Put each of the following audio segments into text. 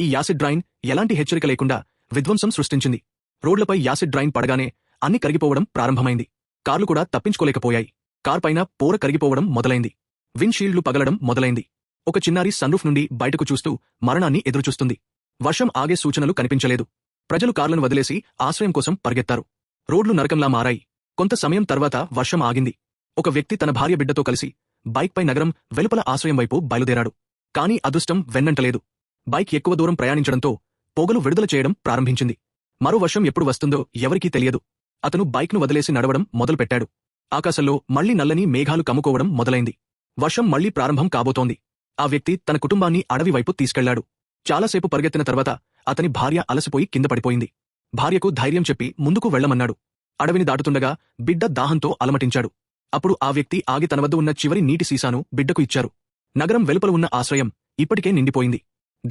ఈ acid drain ఎలాంటి హెచ్చరిక లేకుండా విధ్వంసం సృష్టించింది. రోడ్లపై యాసిడ్ డ్రైన్ పడగానే అన్ని కరిగిపోవడం ప్రారంభమైంది. కార్లు కూడా తప్పించుకోలేకపోయాయి. కార్పైన పోర కరిగిపోవడం మొదలైంది. విండ్షీల్డ్లు పగలడం మొదలైంది. ఒక చిన్నారి సన్రూఫ్ నుండి బయటకు చూస్తూ మరణాన్ని ఎదురుచూస్తుంది. వర్షం ఆగే సూచనలు కనిపించలేదు. ప్రజలు కార్లను వదిలేసి ఆశ్రయం కోసం పరిగెత్తారు. రోడ్లు నరకంలా మారాయి. కొంత సమయం తర్వాత వర్షం ఆగింది. ఒక వ్యక్తి తన భార్య బిడ్డతో కలిసి బైక్పై నగరం వెలుపల ఆశ్రయం వైపు బయలుదేరాడు. కానీ అదృష్టం వెన్నంటలేదు. బైక్ ఎక్కువ దూరం ప్రయాణించడంతో పొగలు విడుదల చేయడం ప్రారంభించింది. మరో వర్షం ఎప్పుడు వస్తుందో ఎవరికీ తెలియదు. అతను బైక్ను వదిలేసి నడవడం మొదలుపెట్టాడు. ఆకాశంలో మళ్ళీ నల్లని మేఘాలు కమ్ముకోవడం మొదలైంది. వర్షం మళ్ళీ ప్రారంభం కాబోతోంది. ఆ వ్యక్తి తన కుటుంబాన్ని అడవి వైపు తీసుకెళ్ళాడు. చాలాసేపు పరిగెత్తిన తర్వాత అతని భార్య అలసిపోయి కింద పడిపోయింది. భార్యకు ధైర్యం చెప్పి ముందుకు వెళ్ళమన్నాడు అడవిని దాటుతుండగా బిడ్డ దాహంతో అలమటించాడు. అప్పుడు ఆ వ్యక్తి ఆగి తన వద్ద ఉన్న చివరి నీటి సీసాను బిడ్డకు ఇచ్చారు. నగరం వెలుపల ఉన్న ఆశ్రయం ఇప్పటికే నిండిపోయింది.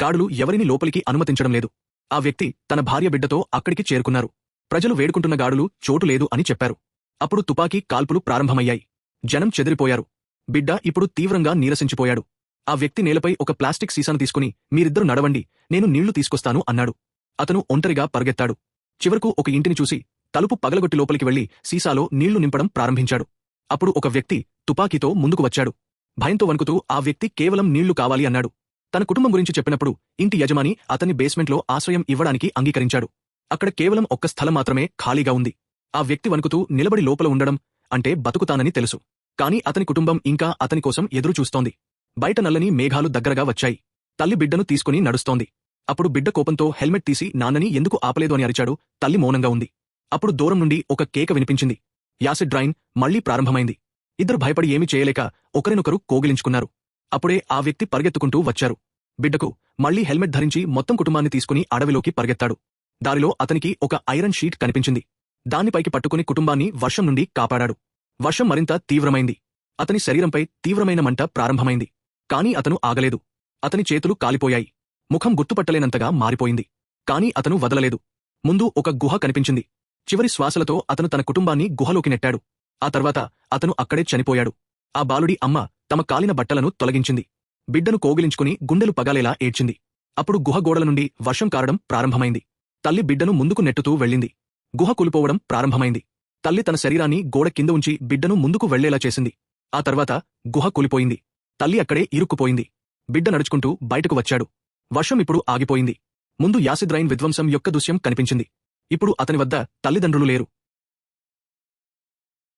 గాడులు ఎవరిని లోపలికి అనుమతించడం లేదు. ఆ వ్యక్తి తన భార్య బిడ్డతో అక్కడికి చేరుకున్నారు. ప్రజలు వేడుకుంటున్న గాడులు చోటు లేదు అని చెప్పారు. అప్పుడు తుపాకీ కాల్పులు ప్రారంభమయ్యాయి. జనం చెదిరిపోయారు. బిడ్డ ఇప్పుడు తీవ్రంగా నీరసించిపోయాడు. ఆ వ్యక్తి నేలపై ఒక ప్లాస్టిక్ సీసాను తీసుకుని మీరిద్దరు నడవండి నేను నీళ్ళు తీసుకొస్తాను అన్నాడు. అతను ఒంటరిగా పరిగెత్తాడు. చివరకు ఒక ఇంటిని చూసి తలుపు పగలగొట్టి లోపలికి వెళ్ళి సీసాలో నీళ్ళు నింపడం ప్రారంభించాడు. అప్పుడు ఒక వ్యక్తి తుపాకీతో ముందుకు వచ్చాడు. భయంతో వణుకుతూ ఆ వ్యక్తి కేవలం నీళ్ళు కావాలి అన్నాడు. తన కుటుంబం గురించి చెప్పినప్పుడు ఇంటి యజమాని అతని బేస్మెంట్లో ఆశ్రయం ఇవ్వడానికి అంగీకరించాడు. అక్కడ కేవలం ఒక్క స్థలం మాత్రమే ఖాళీగా ఉంది. ఆ వ్యక్తి వణుకుతూ నిలబడి లోపల ఉండడం అంటే బతుకుతానని తెలుసు. కాని అతని కుటుంబం ఇంకా అతని కోసం ఎదురుచూస్తోంది. బయట నల్లని మేఘాలు దగ్గరగా వచ్చాయి. తల్లి బిడ్డను తీసుకుని నడుస్తోంది. అప్పుడు బిడ్డ కోపంతో హెల్మెట్ తీసి నాన్నని ఎందుకు ఆపలేదు? అని అరిచాడు. తల్లి మౌనంగా ఉంది. అప్పుడు దూరం నుండి ఒక కేక వినిపించింది. యాసిడ్ డ్రైన్ మళ్ళీ ప్రారంభమైంది. ఇద్దరు భయపడి ఏమీ చేయలేక ఒకరినొకరు కోగిలించుకున్నారు. అప్పుడే ఆ వ్యక్తి పరిగెత్తుకుంటూ వచ్చారు. బిడ్డకు మళ్ళీ హెల్మెట్ ధరించి మొత్తం కుటుంబాన్ని తీసుకుని అడవిలోకి పరిగెత్తాడు. దారిలో అతనికి ఒక ఐరన్ షీట్ కనిపించింది. దానిపైకి పట్టుకుని కుటుంబాన్ని వర్షం నుండి కాపాడాడు. వర్షం మరింత తీవ్రమైంది. అతని శరీరంపై తీవ్రమైన మంట ప్రారంభమైంది. కాని అతను ఆగలేదు. అతని చేతులు కాలిపోయాయి. ముఖం గుర్తుపట్టలేనంతగా మారిపోయింది. కాని అతను వదలలేదు. ముందు ఒక గుహ కనిపించింది. చివరి శ్వాసలతో అతను తన కుటుంబాన్ని గుహలోకి నెట్టాడు. ఆ తర్వాత అతను అక్కడే చనిపోయాడు. ఆ బాలుడి అమ్మ తమ కాలిన బట్టలను తొలగించింది. బిడ్డను కోగిలించుకుని గుండెలు పగాలేలా ఏడ్చింది. అప్పుడు గుహ గోడల నుండి వర్షం కారడం ప్రారంభమైంది. తల్లి బిడ్డను ముందుకు నెట్టుతూ వెళ్ళింది. గుహ కూలిపోవడం ప్రారంభమైంది. తల్లి తన శరీరాన్ని గోడ కింద ఉంచి బిడ్డను ముందుకు వెళ్ళేలా చేసింది. ఆ తర్వాత గుహ కూలిపోయింది. తల్లి అక్కడే ఇరుక్కుపోయింది. బిడ్డ నడుచుకుంటూ బయటకు వచ్చాడు. వర్షం ఇప్పుడు ఆగిపోయింది. ముందు యాసిద్రైన్ విధ్వంసం యొక్క దృశ్యం కనిపించింది. ఇప్పుడు అతని వద్ద తల్లిదండ్రులు లేరు.